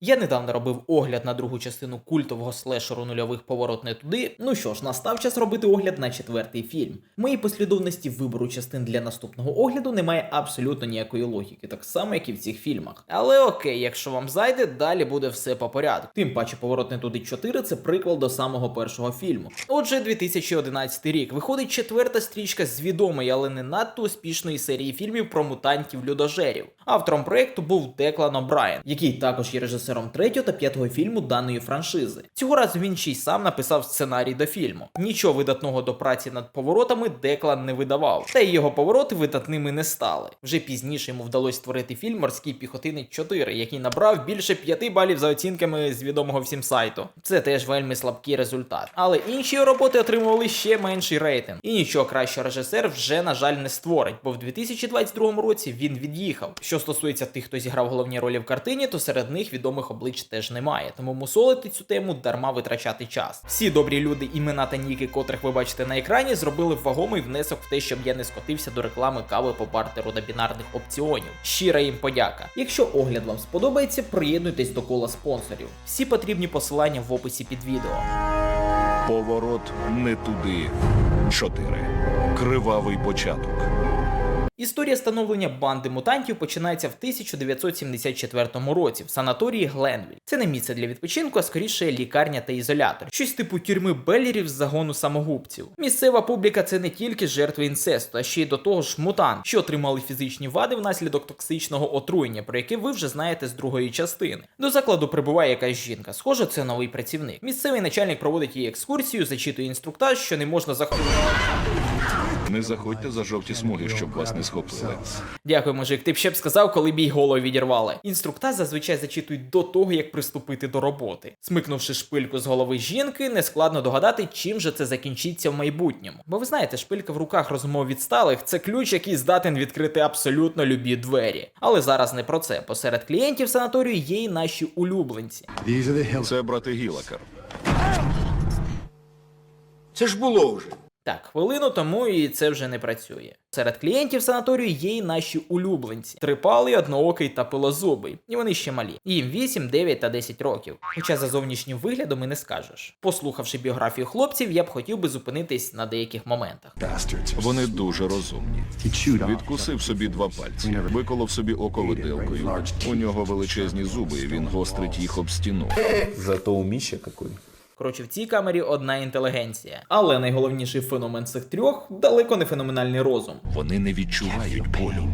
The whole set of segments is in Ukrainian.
Я недавно робив огляд на другу частину культового слешеру нульових поворот не туди. Ну що ж, настав час робити огляд на четвертий фільм. Моїй послідовності вибору частин для наступного огляду немає абсолютно ніякої логіки, так само як і в цих фільмах. Але окей, якщо вам зайде, далі буде все по порядку. Тим паче поворот не туди 4 це приквел до самого першого фільму. Отже, 2011 рік виходить четверта стрічка з відомої, але не надто успішної серії фільмів про мутантів-людожерів. Автором проекту був Деклан О'Брайен, який також є режисером третього та п'ятого фільму даної франшизи. Цього разу він ще й сам написав сценарій до фільму. Нічого видатного до праці над поворотами Деклан не видавав, та й його повороти видатними не стали. Вже пізніше йому вдалося створити фільм Морський піхотинець 4, який набрав більше 5 балів за оцінками з відомого всім сайту. Це теж вельми слабкий результат. Але інші роботи отримували ще менший рейтинг. І нічого кращого режисер вже, на жаль, не створить, бо в 2022 році він від'їхав. Що стосується тих, хто зіграв головні ролі в картині, то серед них відомих облич теж немає. Тому мусолити цю тему дарма витрачати час. Всі добрі люди, імена та ніки, котрих ви бачите на екрані, зробили вагомий внесок в те, щоб я не скотився до реклами кави по бартеру на бінарних опціонів. Щира їм подяка. Якщо огляд вам сподобається, приєднуйтесь до кола спонсорів. Всі потрібні посилання в описі під відео. Поворот не туди. Чотири. Кривавий початок. Історія становлення банди мутантів починається в 1974 році в санаторії Гленвіль. Це не місце для відпочинку, а скоріше лікарня та ізолятор, щось типу тюрми Беллерів з загону самогубців. Місцева публіка це не тільки жертви інцесту, а ще й до того ж мутант, що отримали фізичні вади внаслідок токсичного отруєння, про яке ви вже знаєте з другої частини. До закладу прибуває якась жінка. Схоже, це новий працівник. Місцевий начальник проводить їй екскурсію, зачитує інструктаж, що не можна заходити. Не заходьте за жовті смуги, щоб вас не схопили. Дякую, мужик. Ти б ще б сказав, коли бій голову відірвали. Інструктаж зазвичай зачитують до того, як приступити до роботи. Смикнувши шпильку з голови жінки, нескладно догадати, чим же це закінчиться в майбутньому. Бо ви знаєте, шпилька в руках розмов відсталих це ключ, який здатен відкрити абсолютно любі двері. Але зараз не про це. Посеред клієнтів санаторію є і наші улюбленці. Це брати Гілакер. Це ж було вже. Так, хвилину тому і це вже не працює. Серед клієнтів санаторію є і наші улюбленці: трипалий, одноокий та пилозубий. І вони ще малі. Їм 8, 9 та 10 років. Хоча за зовнішнім виглядом і не скажеш. Послухавши біографію хлопців, я б хотів би зупинитись на деяких моментах. Вони дуже розумні. Відкусив собі два пальці, виколов собі око виделкою. У нього величезні зуби, і він гострить їх об стіну. Зато умище какой. Коротше, в цій камері одна інтелігенція. Але найголовніший феномен цих трьох далеко не феноменальний розум. Вони не відчувають болю.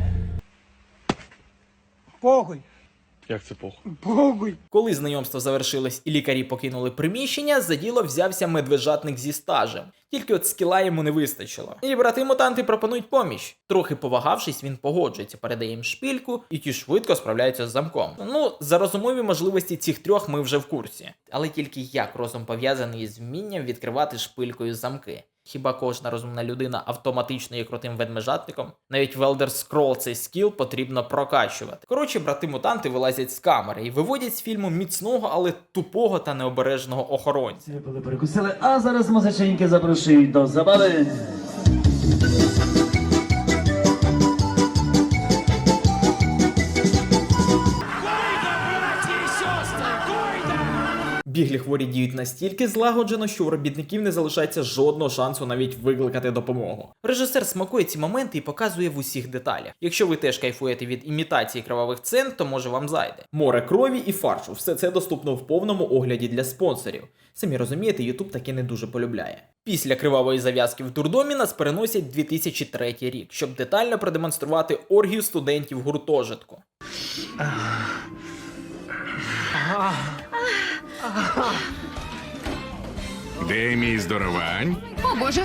Похуй. Як це похуй? Похуй. Коли знайомство завершилось і лікарі покинули приміщення, за діло взявся медвежатник зі стажем. Тільки от скіла йому не вистачило. І брати мутанти пропонують поміч. Трохи повагавшись, він погоджується, передає їм шпильку, і ті швидко справляються з замком. Ну, за розумові можливості цих трьох ми вже в курсі. Але тільки як розум пов'язаний із вмінням відкривати шпилькою замки. Хіба кожна розумна людина автоматично є крутим ведмежатником? Навіть в Elder Scroll цей скіл потрібно прокачувати. Коротше, брати-мутанти вилазять з камери і виводять з фільму міцного, але тупого та необережного охоронця. Випили, перекусили, а зараз музиченьки запрошують до забави. Біглі хворі діють настільки злагоджено, що у робітників не залишається жодного шансу навіть викликати допомогу. Режисер смакує ці моменти і показує в усіх деталях. Якщо ви теж кайфуєте від імітації кривавих сцен, то може вам зайде. Море крові і фаршу. Все це доступно в повному огляді для спонсорів. Самі розумієте, Ютуб таки не дуже полюбляє. Після кривавої зав'язки в дурдомі нас переносять 2003 рік, щоб детально продемонструвати оргію студентів гуртожитку. Де мій здоровань? О боже,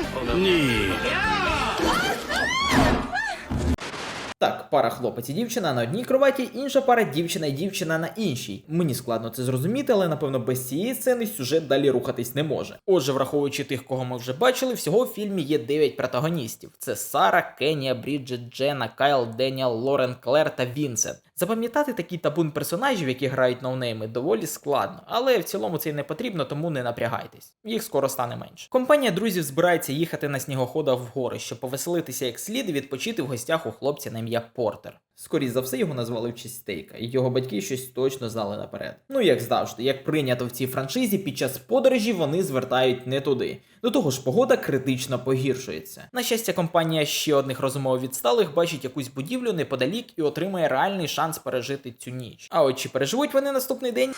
Так, пара хлопець і дівчина на одній кроваті, інша пара дівчина і дівчина на іншій. Мені складно це зрозуміти, але напевно без цієї сцени сюжет далі рухатись не може. Отже, враховуючи тих, кого ми вже бачили, всього в фільмі є 9 протагоністів: це Сара, Кенія, Бріджит, Джена, Кайл, Деніел, Лорен, Клер та Вінсент. Запам'ятати такий табун персонажів, які грають ноунейми, доволі складно, але в цілому це й не потрібно, тому не напрягайтесь. Їх скоро стане менше. Компанія друзів збирається їхати на снігоходах в гори, щоб повеселитися як слід і відпочити в гостях у хлопця на ім'я Портер. Скоріше за все, його назвали в честь стейка, і його батьки щось точно знали наперед. Ну як завжди, як прийнято в цій франшизі, під час подорожі вони звертають не туди. До того ж, погода критично погіршується. На щастя, компанія ще одних розумово відсталих бачить якусь будівлю неподалік і отримає реальний шанс пережити цю ніч. А от чи переживуть вони наступний день?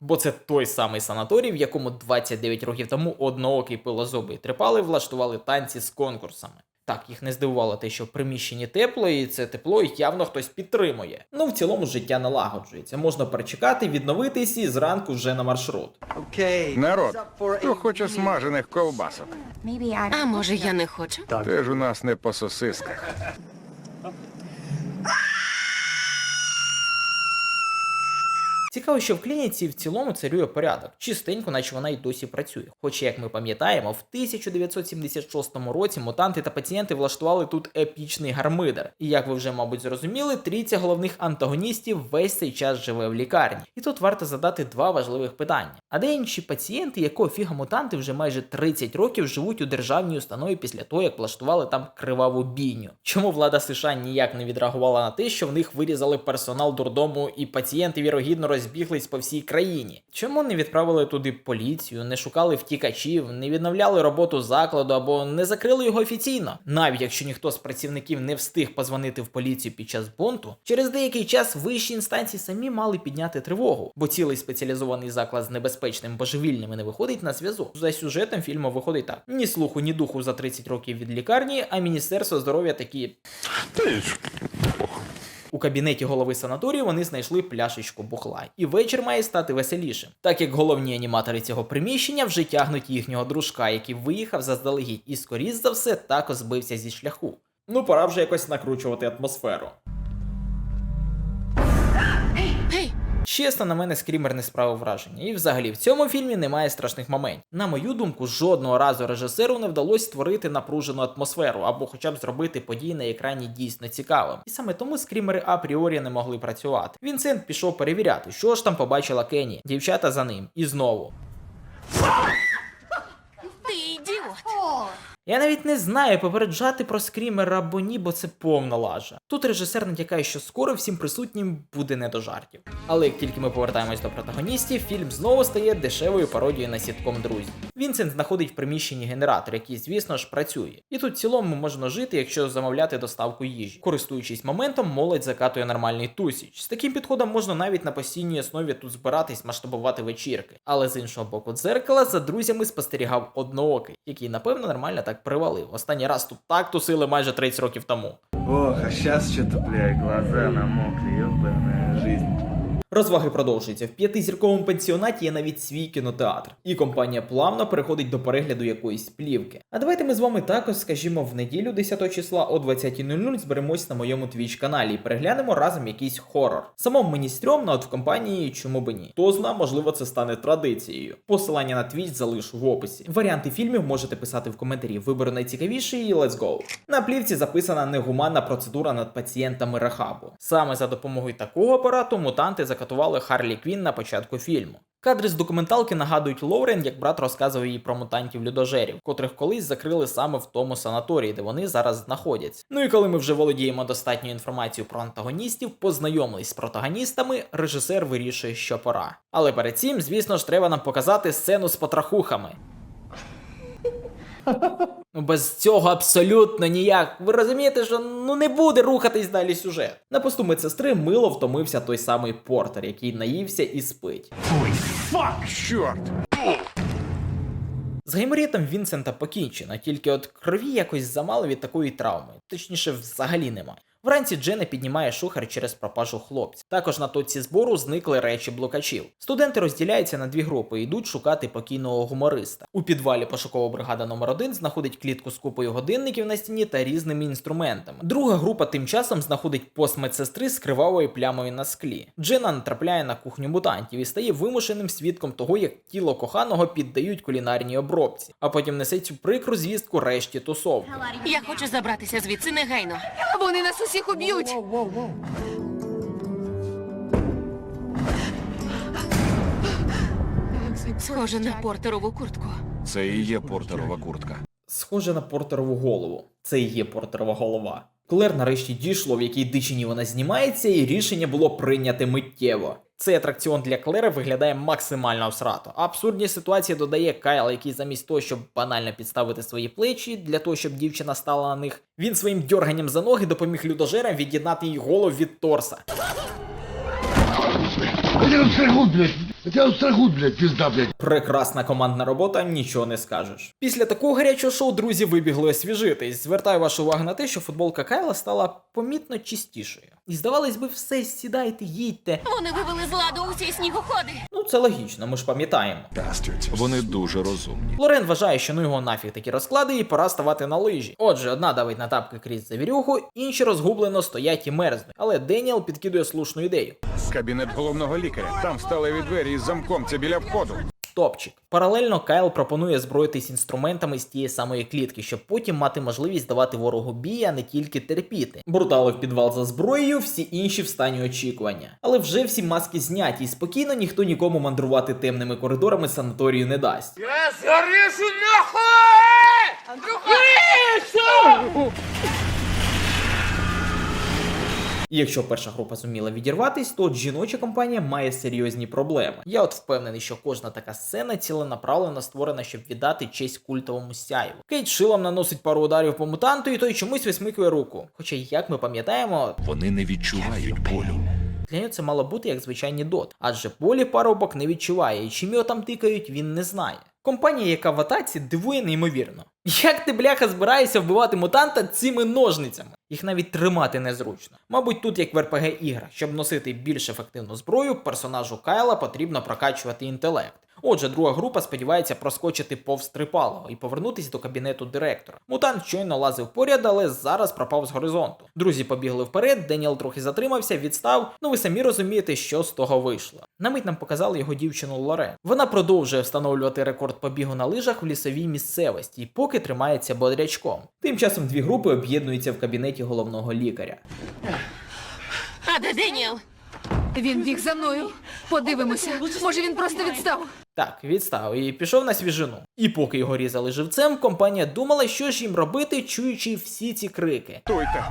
Бо це той самий санаторій, в якому 29 років тому одноокий пилозоби трепали, влаштували танці з конкурсами. Так, їх не здивувало те, що в приміщенні тепло, і це тепло їх явно хтось підтримує. Ну, в цілому життя налагоджується. Можна перечекати, відновитись і зранку вже на маршрут. Народ, хто хоче смажених ковбасок? А може я не хочу? Теж у нас не по сосисках. Цікаво, що в клініці в цілому царює порядок, чистенько, наче вона й досі працює. Хоча, як ми пам'ятаємо, в 1976 році мутанти та пацієнти влаштували тут епічний гармидер. І як ви вже, мабуть, зрозуміли, трійця головних антагоністів весь цей час живе в лікарні. І тут варто задати два важливих питання: а де інші пацієнти, якого фіга мутанти вже майже 30 років живуть у державній установі після того, як влаштували там криваву бійню? Чому влада США ніяк не відреагувала на те, що в них вирізали персонал дурдому і пацієнти вірогідно розбіглись по всій країні? Чому не відправили туди поліцію, не шукали втікачів, не відновляли роботу закладу або не закрили його офіційно? Навіть якщо ніхто з працівників не встиг позвонити в поліцію під час бунту, через деякий час вищі інстанції самі мали підняти тривогу, бо цілий спеціалізований заклад з небезпечним божевільними не виходить на зв'язок. За сюжетом фільму виходить так: ні слуху, ні духу за 30 років від лікарні, а міністерство здоров'я такі у кабінеті голови санаторію вони знайшли пляшечку бухла, і вечір має стати веселішим, так як головні аніматори цього приміщення вже тягнуть їхнього дружка, який виїхав заздалегідь, і скоріш за все також збився зі шляху. Ну, пора вже якось накручувати атмосферу. Чесно, на мене скрімер не справив враження, і взагалі в цьому фільмі немає страшних моментів. На мою думку, жодного разу режисеру не вдалося створити напружену атмосферу або хоча б зробити події на екрані дійсно цікавим. І саме тому скрімери апріорі не могли працювати. Вінсент пішов перевіряти, що ж там побачила Кенні, дівчата за ним, і знову. Я навіть не знаю, попереджати про скрімер або ні, бо це повна лажа. Тут режисер натякає, що скоро всім присутнім буде не до жартів. Але як тільки ми повертаємось до протагоністів, фільм знову стає дешевою пародією на сітком друзі. Вінсент знаходить в приміщенні генератор, який, звісно ж, працює. І тут в цілому можна жити, якщо замовляти доставку їжі. Користуючись моментом, молодь закатує нормальний тусіч. З таким підходом можна навіть на постійній основі тут збиратись, масштабувати вечірки. Але з іншого боку дзеркала за друзями спостерігав одноокий, який, напевно, нормально так привалив. Останній раз тут так тусили майже 30 років тому. Ох, а щас що-то блядь, глаза намокли, жизнь. Розваги продовжуються. В п'ятизірковому пансіонаті є навіть свій кінотеатр, і компанія плавно переходить до перегляду якоїсь плівки. А давайте ми з вами також, скажімо, в неділю 10 числа о 20.00 зберемось на моєму твіч каналі і переглянемо разом якийсь хорор. Самому мені стрьомно, от в компанії чому би ні. Хто зна, можливо, це стане традицією. Посилання на твіч залишу в описі. Варіанти фільмів можете писати в коментарі. Виберу найцікавіший і let's go. На плівці записана негуманна процедура над пацієнтами Рахабу. Саме за допомогою такого апарату мутанти закатували Харлі Квін на початку фільму. Кадри з документалки нагадують Лоурен, як брат розказував їй про мутантів людожерів, котрих колись закрили саме в тому санаторії, де вони зараз знаходяться. Ну і коли ми вже володіємо достатньою інформацією про антагоністів, познайомились з протагоністами, режисер вирішує, що пора. Але перед цим, звісно ж, треба нам показати сцену з потрахухами. Ну, без цього абсолютно ніяк. Ви розумієте, що ну не буде рухатись далі сюжет. На посту медсестри мило втомився той самий портер, який наївся і спить. Чорт! З гайморітом Вінсента покінчено, тільки от крові якось замало від такої травми, точніше, взагалі нема. Вранці Джена піднімає шухер через пропажу хлопця. Також на точці збору зникли речі блукачів. Студенти розділяються на дві групи і йдуть шукати покійного гумориста. У підвалі пошукова бригада номер 1 знаходить клітку з купою годинників на стіні та різними інструментами. Друга група тим часом знаходить пост медсестри з кривавою плямою на склі. Джена натрапляє на кухню мутантів і стає вимушеним свідком того, як тіло коханого піддають кулінарній обробці, а потім несе цю прикру звістку решті тусовки. Я хочу забратися звідси негайно. Вони нас всіх уб'ють. Схоже на портерову куртку. Це і є портерова куртка. Схоже на портерову голову. Це і є портерова голова. Клер нарешті дійшло, в якій дичині вона знімається, і рішення було прийняте миттєво. Цей атракціон для Клера виглядає максимально всрато. Абсурдні ситуації додає Кайл, який замість того, щоб банально підставити свої плечі для того, щоб дівчина стала на них, він своїм дьорганням за ноги допоміг людожерам від'єднати їй голову від торса. Я тебя блядь. Встрахут, блядь. Прекрасна командна робота, нічого не скажеш. Після такого гарячого шоу друзі вибігли освіжитись. Звертаю вашу увагу на те, що футболка Кайла стала помітно чистішою. І здавалось би, все сідайте, їдьте. Вони вивели з ладу усі снігоходи. Ну це логічно, ми ж пам'ятаємо. Вони дуже розумні. Лорен вважає, що ну його нафіг такі розклади, і пора ставати на лижі. Отже, одна давить на тапки крізь завірюху, інші розгублено стоять і мерзнуть. Але Деніел підкидує слушну ідею. Кабінет головного лікаря. Там сталеві двері із замком. Це біля входу. Топчик. Паралельно Кайл пропонує зброїтись інструментами з тієї самої клітки, щоб потім мати можливість давати ворогу бій, а не тільки терпіти. Брутали в підвал за зброєю, всі інші в стані очікування. Але вже всі маски зняті, і спокійно ніхто нікому мандрувати темними коридорами санаторію не дасть. І якщо перша група зуміла відірватись, то жіноча компанія має серйозні проблеми. Я от впевнений, що кожна така сцена ціленаправлено створена, щоб віддати честь культовому сяйву. Кейт шилом наносить пару ударів по мутанту, і той чомусь висмикує руку. Хоча, як ми пам'ятаємо, Вони не відчувають болю. для нього це мало бути як звичайні дот, адже болі парубок не відчуває, і чим його там тикають, він не знає. Компанія, яка в атаці, дивує неймовірно. Як ти, бляха, збираєшся вбивати мутанта цими ножницями? Їх навіть тримати незручно. Мабуть, тут як в РПГ іграх, щоб носити більш ефективну зброю, персонажу Кайла потрібно прокачувати інтелект. Отже, друга група сподівається проскочити повз трипалого і повернутися до кабінету директора. Мутант щойно лазив поряд, але зараз пропав з горизонту. Друзі побігли вперед, Деніел трохи затримався, відстав. Ну ви самі розумієте, що з того вийшло. На мить нам показали його дівчину Лорен. Вона продовжує встановлювати рекорд побігу на лижах в лісовій місцевості і поки тримається бодрячком. Тим часом дві групи об'єднуються в кабінеті головного лікаря. А де Деніел? Він біг за мною. Подивимося. Може він просто відстав. Так, відстав і пішов на свіжину. І поки його різали живцем, компанія думала, що ж їм робити, чуючи всі ці крики. Туйте.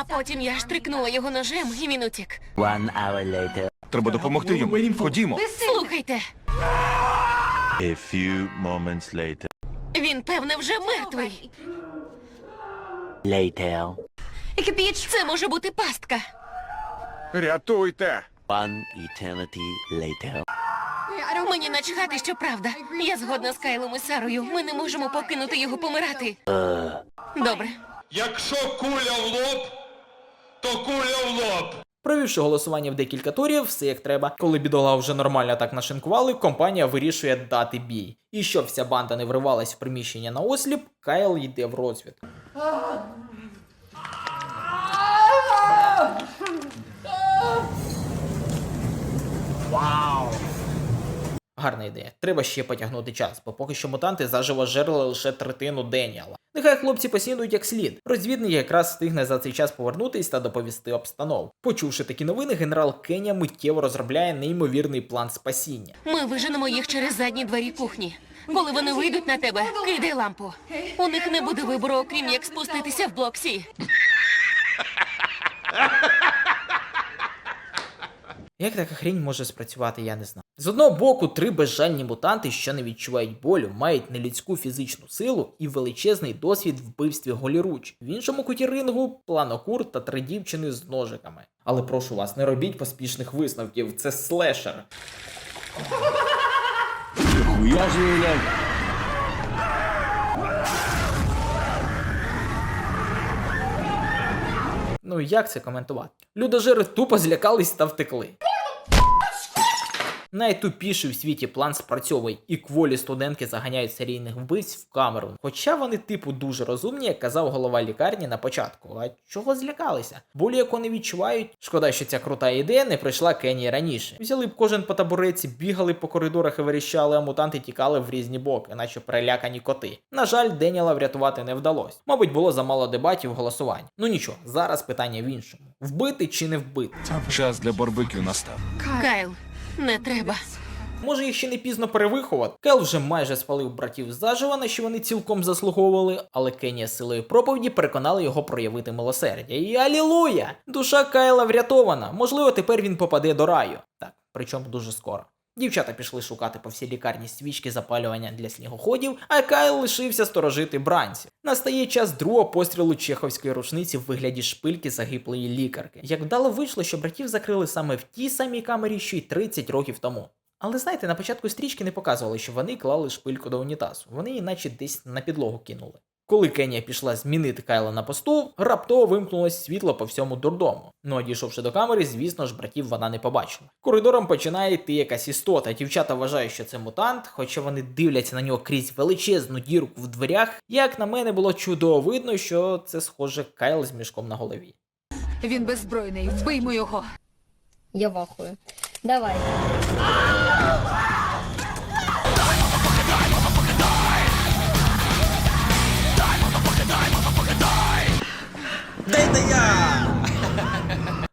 А потім я штрикнула його ножем, і він утік. Треба допомогти йому. Ходімо. Слухайте, A few moments later. він певне вже мертвий. Later. Це може бути пастка. Рятуйте. One eternity later. Мені начхати, що правда. Я згодна з Кайлом і Сарою. Ми не можемо покинути його помирати. Добре. Якщо куля в лоб, то куля в лоб. Провівши голосування в декілька турів, все як треба. Коли бідола вже нормально так нашинкували, компанія вирішує дати бій. І щоб вся банда не вривалась в приміщення на осліп, Кайл йде в розвідку. Гарна ідея. Треба ще потягнути час, бо поки що мутанти заживо жерли лише третину Деніала. Нехай хлопці поснідують як слід. Розвідник якраз встигне за цей час повернутись та доповісти обстанову. Почувши такі новини, генерал Кеня миттєво розробляє неймовірний план спасіння. Ми виженемо їх через задні двері кухні. Коли вони вийдуть на тебе, кидай лампу. У них не буде вибору, окрім як спуститися в блок Сі. Як така хрінь може спрацювати, я не знаю. З одного боку, три безжальні мутанти, що не відчувають болю, мають нелюдську фізичну силу і величезний досвід вбивстві голіруч. В іншому куті рингу планокур та три дівчини з ножиками. Але прошу вас, не робіть поспішних висновків, це слешер. Хуя. Ну як це коментувати? Людожери тупо злякались та втекли. Найтупіший в світі план спрацьовує, і кволі студентки заганяють серійних вбивць в камеру. Хоча вони, типу, дуже розумні, як казав голова лікарні на початку. А чого злякалися? Болі, яку не відчувають. Шкода, що ця крута ідея не прийшла Кенні раніше. Взяли б кожен по табуреці, бігали по коридорах і верещали, а мутанти тікали в різні боки, наче перелякані коти. На жаль, Деніела врятувати не вдалося. Мабуть, було замало дебатів голосувань. Ну нічого, зараз питання в іншому: вбити чи не вбити? Час для барбекю настав. Кайл, не треба. може їх ще не пізно перевиховати. Кел вже майже спалив братів зажива, на що вони цілком заслуговували, але Кенія силою проповіді переконала його проявити милосердя. І алілуя! Душа Кайла врятована. Можливо, тепер він попаде до раю. Так, причому дуже скоро. Дівчата пішли шукати по всій лікарні свічки запалювання для снігоходів, а Кайл лишився сторожити бранців. Настає час другого пострілу чеховської рушниці в вигляді шпильки загиблої лікарки. Як вдало вийшло, що братів закрили саме в тій самій камері, що й 30 років тому. Але знаєте, на початку стрічки не показували, що вони клали шпильку до унітазу. Вони її наче десь на підлогу кинули. Коли Кенія пішла змінити Кайла на посту, раптово вимкнулось світло по всьому дурдому. Ну а дійшовши до камери, звісно ж, братів вона не побачила. Коридором починає йти якась істота. Дівчата вважають, що це мутант, хоча вони дивляться на нього крізь величезну дірку в дверях. Як на мене було чудово видно, що це схоже Кайл з мішком на голові. Він беззбройний. Вбиймо його. Я вахую. Давай.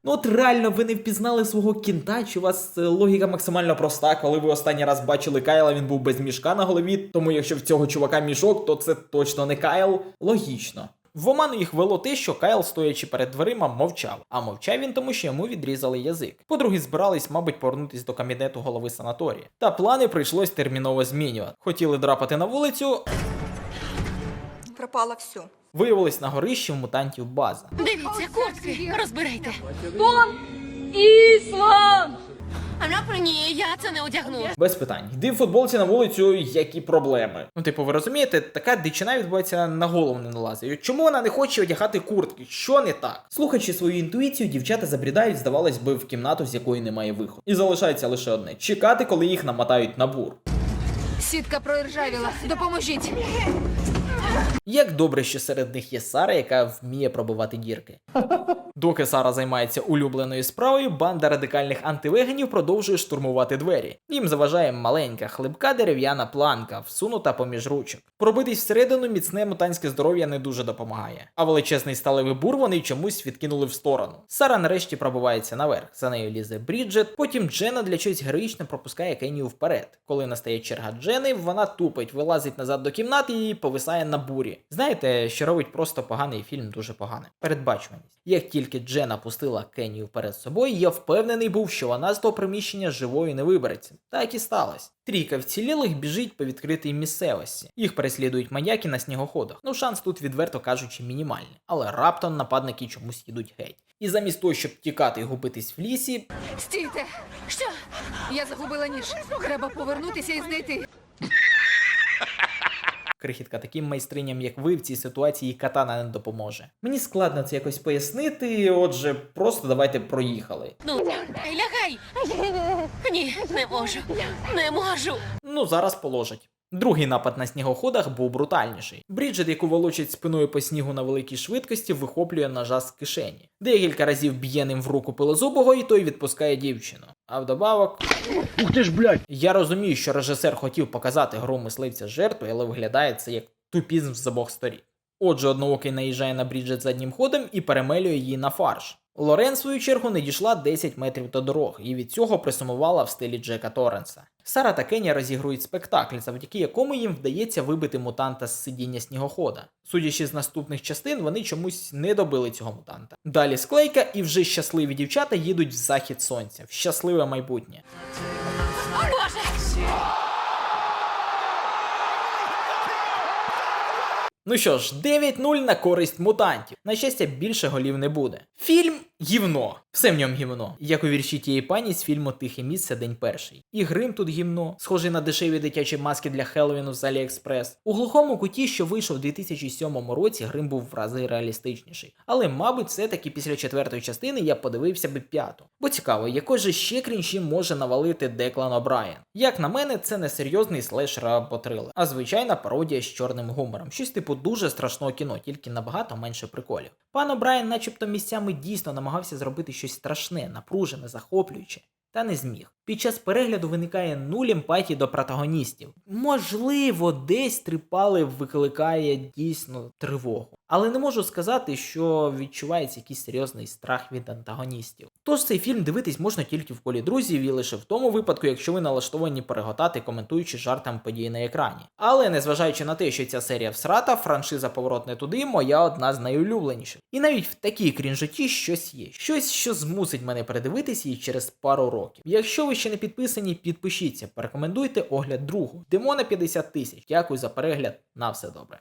Ну от реально ви не впізнали свого кінта, чи у вас е, логіка максимально проста, коли ви останній раз бачили Кайла, він був без мішка на голові, тому якщо в цього чувака мішок, то це точно не Кайл. Логічно. В оману їх вело те, що Кайл, стоячи перед дверима, мовчав. А мовчав він тому, що йому відрізали язик. Подруги збирались, мабуть, повернутись до кабінету голови санаторія. Та плани прийшлось терміново змінювати. Хотіли драпати на вулицю, Пропало все. Виявилось на горищі в мутантів база. Дивіться, куртки, розбирайте. Іслам! Ні, я це не одягну. Без питань. Йди в футболці на вулицю, які проблеми. Ну, типу, ви розумієте, така дичина відбувається на голову не налазить. Чому вона не хоче одягати куртки? Що не так? Слухаючи свою інтуїцію, дівчата забрідають, здавалось би, в кімнату, з якої немає виходу. І залишається лише одне: чекати, коли їх намотають на бур. Сітка проіржавіла. Допоможіть. Як добре, що серед них є Сара, яка вміє пробивати дірки. Доки Сара займається улюбленою справою, банда радикальних антивеганів продовжує штурмувати двері. Їм заважає маленька, хлипка дерев'яна планка, всунута поміж ручок. Пробитись всередину міцне мутантське здоров'я не дуже допомагає. А величезний сталевий бур вони чомусь відкинули в сторону. Сара нарешті пробивається наверх. За нею лізе Бріджет. Потім Джена для чогось героїчно пропускає Кенію вперед. Коли настає черга Джени, вона тупить, вилазить назад до кімнати і повисає на бурі. Знаєте, що робить просто поганий фільм дуже погане. Передбачуваність. Як тільки Джена пустила Кенію перед собою, я впевнений був, що вона з того приміщення живою не вибереться. Так і сталося. Трійка вцілілих біжить по відкритій місцевості. Їх переслідують маньяки на снігоходах. Ну шанс тут, відверто кажучи, мінімальний. Але раптом нападники чомусь їдуть геть. І замість того, щоб тікати і губитись в лісі, Стійте! Що? Я загубила ніж. Треба повернутися і знайти. Крихітка таким майстриням, як ви, в цій ситуації катана не допоможе. Мені складно це якось пояснити, отже, просто давайте проїхали. Ну, лягай. Ні, не можу. Не можу. Ну, зараз положать. Другий напад на снігоходах був брутальніший. Бріджет, яку волочить спиною по снігу на великій швидкості, вихоплює ножа з кишені. Декілька разів б'є ним в руку пилозубого, і той відпускає дівчину. А вдобавок, Ух ти ж, блядь! я розумію, що режисер хотів показати гру мисливця жертвою, але виглядає це як тупізм з обох сторін. Отже, одноокий наїжджає на Бріджет заднім ходом і перемелює її на фарш. Лорен, в свою чергу, не дійшла 10 метрів до дороги і від цього присумувала в стилі Джека Торренса. Сара та Кеня розігрують спектакль, завдяки якому їм вдається вибити мутанта з сидіння снігохода. Судячи з наступних частин, вони чомусь не добили цього мутанта. Далі склейка, і вже щасливі дівчата їдуть в захід сонця, в щасливе майбутнє. Боже! Ну що ж, 9-0 на користь мутантів. На щастя, більше голів не буде. Фільм гівно. Все в ньому гівно. Як у вірші тієї пані з фільму Тихе місце день перший. І грим тут гівно, схожий на дешеві дитячі маски для Хеллоуіну з Аліекспрес. У глухому куті, що вийшов у 2007 році, грим був в рази реалістичніший. Але, мабуть, все-таки після четвертої частини я подивився би п'яту. Бо цікаво, якої же ще крінші може навалити Деклан О'Брайен. Як на мене, це не серйозний слешер або трилер, а звичайна пародія з чорним гумором. Щось типу дуже страшного кіно, тільки набагато менше приколів. Пан О'Брайен, начебто, місцями дійсно намагався зробити щось страшне, напружене, захоплююче, та не зміг. Під час перегляду виникає нуль емпатії до протагоністів. Можливо, десь трипали викликає дійсно тривогу. Але не можу сказати, що відчувається якийсь серйозний страх від антагоністів. Тож цей фільм дивитись можна тільки в колі друзів і лише в тому випадку, якщо ви налаштовані переготати, коментуючи жартам події на екрані. Але незважаючи на те, що ця серія всрата, франшиза поворот не туди, моя одна з найулюбленіших. І навіть в такій крінжоті щось є, щось, що змусить мене передивитись її через пару років. Якщо ви ще не підписані, підпишіться, порекомендуйте огляд другу. Йдемо на 50 тисяч. Дякую за перегляд. На все добре.